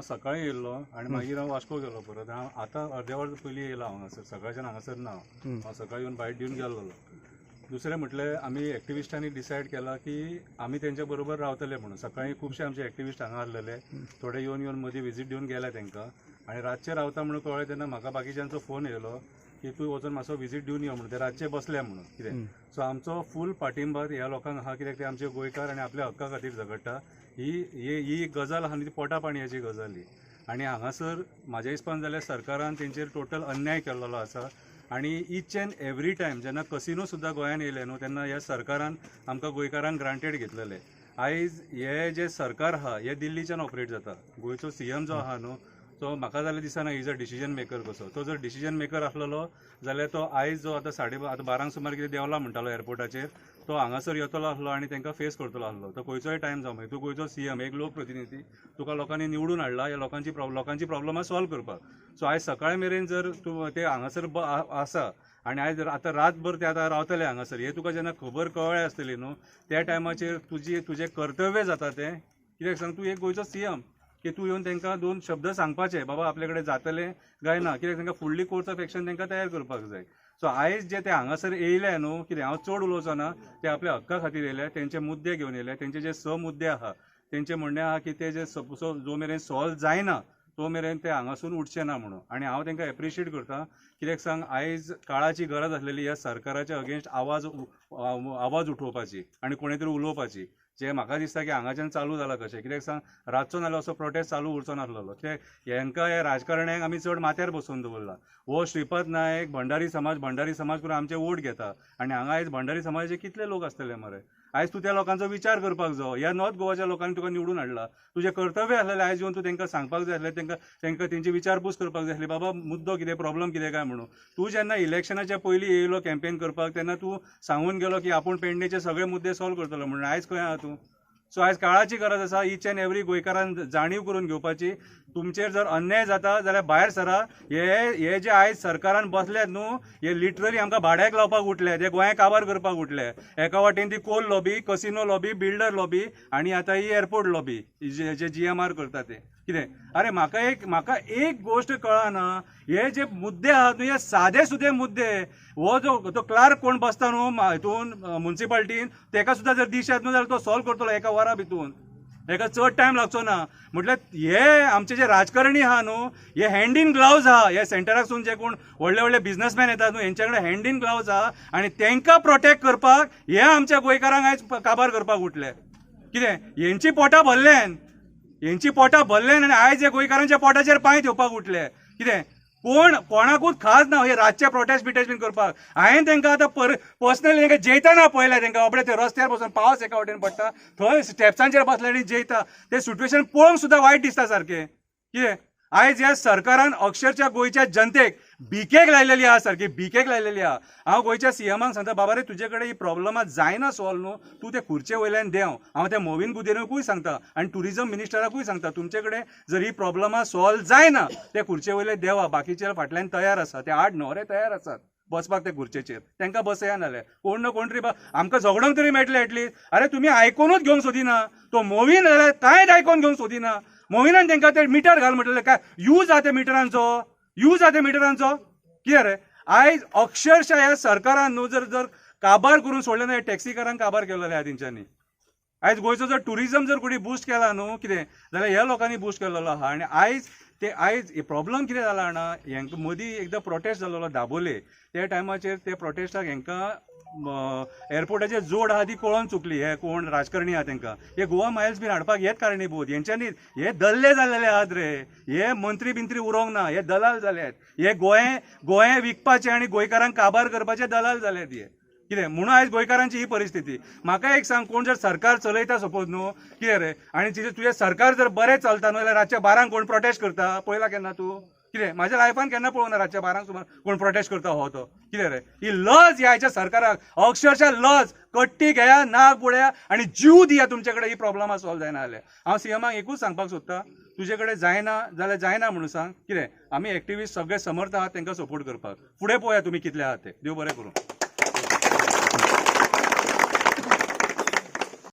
हांव सकाळी येयल्लो आनी मागीर हांव वास्को गेलो परत. हांव आतां अर्दे वर पयलीं येयला हांगासर. सकाळच्यान हांगासर ना हांव. हांव सकाळी येवन बायट दिवन गेल्लो दुसरें म्हटल्यार आमी एक्टिविस्टांनी डिसायड केला की आमी तेंच्या बरोबर रावतले म्हणून. सकाळी खुबशे आमचे एक्टिविस्ट हांगा आसलेले थोडे येवन येवन मदीं विजीट दिवन गेले तांकां. आनी रातचे रावता म्हणून कळ्ळें तेन्ना म्हाका बाकीच्यांचो फोन येयलो. की तूं वचून मातसो विजीट दिवन यो म्हणून ते रातचे बसले म्हणून कितें सो आमचो फूल पाठिंबा ह्या लोकांक आहा कित्याक ते आमचे गोंयकार आनी आपल्या हक्का खातीर झगडटा. ही ही गजाल आहा न्ही ती पोटा पाणयाची गजाल ही. आनी हांगासर म्हाज्या हिसपान जाल्यार सरकारान तेंचेर टोटल अन्याय केल्लो आसा. आनी इच एंड एवरी टायम जेन्ना कसिनो सुद्दां गोंयान येयले न्हू तेन्ना ह्या सरकारान आमकां गोंयकारांक ग्रांटेड घेतलेले. आयज हे जे सरकार आहा हे दिल्लीच्यान ऑपरेट जाता. गोंयचो सीएम जो आहा न्हू सो म्हाका जाल्यार दिसना इज अ डिसिजन मेकर कसो. तो जर डिसिजन मेकर आसलेलो जाल्यार तो आयज जो आतां साडे आतां बारांक सुमार कितें देवला म्हणटालो एअरपोर्टाचेर तो हांगासर येतलो आसलो आनी तांकां फेस करतलो आसलो. तो खंयचोय टायम जावं मागीर तूं गोंयचो सीएम एक लोक प्रतिनिधी तुका लोकांनी निवडून हाडला ह्या लोकांची प्रॉब- लोकांची प्रॉब्लमां सॉल्व करपाक. सो आयज सकाळी मेरेन जर तूं ते हांगासर आसा आनी आयज आतां रातभर ते आतां रावतले हांगासर हे तुका जेन्ना खबर कळ्ळें आसतली न्हू त्या टायमाचेर तुजी तुजें कर्तव्य जाता तें. कित्याक सांग तूं एक गोंयचो सीएम की तूं येवन तांकां दोन शब्द सांगपाचे. बाबा आपल्याकडे कडेन काय ना. कित्याक तांकां फुडली कोर्स ऑफ एक्शन तांकां तयार करपाक जाय. सो आयज जे ते हांगासर येयले न्हू कितें हांव चड उलोवचो ना ते आपल्या हक्का खातीर येयले तेंचे मुद्दे घेवन येयले तेंचे जे स मुद्दे आहा तेंचे म्हणणें आहा की ते जे सपोज जो मेरेन सॉल्व जायना तो मेरेन ते हांगासून उठचे ना म्हणून. आनी हांव तांकां एप्रिशिएट करता कित्याक सांग आयज काळाची गरज आसलेली ह्या सरकाराच्या अगेन्स्ट आवाज आवाज उठोवपाची आनी कोणें तरी उलोवपाची. जे म्हाका दिसता की हांगाच्यान चालू जाला कशें कित्याक सांग रातचो नाल्यार असो प्रोटेस्ट चालू उरचो नासलो कित्याक हेंकां हे राजकारण्यांक आमी चड माथ्यार बसोवन दवरला. हो श्रीपद नायक भंडारी समाज भंडारी समाज करून आमचे वोट घेता. आनी हांगा आयज भंडारी समाजाचे कितले लोक आसतले मरे? आयज तूं त्या लोकांचो विचार करपाक जाय ह्या नॉर्थ गोवाच्या लोकांनी तुका निवडून हाडला. तुजें कर्तव्य आसलेलें आयज येवन तूं तांकां सांगपाक जाय आसलें तांकां तांकां तेंची विचारपूस करपाक जाय आसली. बाबा मुद्दो कितें प्रॉब्लम कितें काय? म्हणून. तूं जेन्ना इलेक्शनाच्या पयलीं येयलो कॅम्पेन करपाक तेन्ना तूं सांगून गेलो की आपूण पेडणेचे सगळे मुद्दे सॉल्व करतलो म्हणून. आयज खंय आहा तूं? सो आयज काळाची गरज आसा इच एंड एवरी गोंयकारान जाणीव करून घेवपाची. तुमचेर जर अन्याय जाता जाल्यार भायर सरा हे हे जे आयज सरकारान बसल्यात न्हू हे लिटरली आमकां भाड्याक लावपाक उठले ते गोंयाक काबार करपाक उठले. एका वाटेन ती coal lobby casino lobby builder lobby आनी आतां ही एअरपोर्ट लॉबी जे जे जी एम आर करता ते. कितें? अरे म्हाका एक म्हाका एक गोश्ट कळना हे जे मुद्दे आहात न्हू हे सादे सुदे मुद्दे हो जो तो क्लार्क कोण बसता न्हू हितून मुन्सिपाल्टीन तेका सुद्दां जर दिश येत न्हू जाल्यार तो सॉल्व करतलो एका वरा भितून. हेका चड टायम लागचो ना. म्हटल्यार हे आमचे जे राजकारणी आहा न्हू हे हँड इन ग्लावज आहा हे सेंटरासून जे कोण व्हडले व्हडले बिझनेसमॅन येतात न्हू हेंच्या कडेन हँड इन ग्लावज आहा आनी तांकां प्रोटेक्ट करपाक हे आमच्या गोंयकारांक आयज काबार करपाक उठले. कितें? हेंची पोटां भरल्यान हेंची पोटां भरल्यान आनी आयज हे गोंयकारांच्या पोटाचेर पांय घेवपाक उठले. कितें? कोण कोणाकूच खास ना हे रातचे प्रोटेस्ट बिटेस्ट बीन करपाक. हांवें तांकां आतां पर पर्सनली तांकां जेयतना पळयलें तांकां बाबडे ते रस्त्यार बसून पावस एका वटेन पडटा. थंय स्टेप्सांचेर बसले आनी जेयता. ते सिट्युएशन पळोवंक सुद्दां वायट दिसता सारकें. कितें? आयज ह्या सरकारान अक्षरशा गोंयच्या जनतेक भिकेक लायलेली आहा सारकी भिकेक लायलेली आहा. हांव गोंयच्या सीएमान सांगता बाबा रे तुजे कडेन ही प्रॉब्लमां जायना सॉल्व न्हू. तूं ते खुर्चे वयल्यान देंव. हांव ते मोवीन गुदिनूकूय सांगता आनी टुरिजम मिनिस्टराकूय सांगता तुमचे कडेन जर ही प्रॉब्लमां सॉल्व जायना ते खुर्चे वयले देवा बाकीचे फाटल्यान तयार आसा ते आठ न्हवरे तयार आसात बसपाक ते खुर्चेचेर. तांकां बसया नाल्या कोण ना कोण तरी आमकां झगडोंक तरी मेळटले एटलीस्ट अरे तुमी आयकोनूच घेवंक सोदिना. तो मोवीन जाल्यार कांयच आयकोन घेवंक सोदिना. मोहिनान तांकां ते मिटर घाल म्हटलें काय? यूज आहा त्या मिटरांचो. यूज आहा त्या मिटरांचो. कितें रे आयज अक्षरशः ह्या सरकारान न्हू जर जर काबार करून सोडलें ना टॅक्सीकारांक काबार केलेलो आहा तेंच्यांनी आयज गोंयचो जर टुरिझम जर कोणी बुस्ट केला न्हू कितें? जाल्यार ह्या लोकांनी बुस्ट केलेलो आहा आनी आयज ते आयज प्रॉब्लम कितें जाला जाणा हांकां मदीं एकदां प्रोटेस्ट जाल्लो दाबोले. त्या टायमाचेर ते प्रोटेस्टाक हेंकां एअरपोर्टाचेर जोड आहा ती कळोन चुकली. हे कोण? राजकारणी आहा तांकां हे गोवा मायल्स बीन हाडपाक हेच कारणीभूत हेंच्यांनी हे दल्ले जाल्लेले आहात रे. हे मंत्री बिंत्री उरोंक ना. हे दलाल जाल्यात हे गोंय गोंय विकपाचे आनी गोंयकारांक काबार करपाचे दलाल जाल्यात हे. कितें? म्हणून आयज गोंयकारांची ही परिस्थिती. म्हाका एक सांग कोण जर सरकार चलयता सपोज न्हू? कितें रे? आनी तिजे तुजें सरकार जर बरें चलता न्हू जाल्यार रातच्या बारांक कोण प्रोटेस्ट करता? पळयला केन्ना तूं? कितें म्हाज्या लायफान केन्ना पळोवना रातच्या बारांक सुमार? कोण प्रोटेस्ट करता हो तो. कितें रे? ही लज ह्या हाच्या सरकाराक. अक्षरशः लज. कट्टी घेया नाक बुडया आनी जीव दिया तुमचे कडेन ही प्रॉब्लमां सॉल्व जायना जाल्यार हांव सीएमाक एकूच सांगपाक सोदतां. तुजे कडेन जायना जाल्यार जायना म्हणून सांग. कितें आमी एक्टिविस्ट सगळे समर्थ आहात तांकां सपोर्ट करपाक. फुडें पळोवया तुमी कितले आहात ते. देव बरें करूं.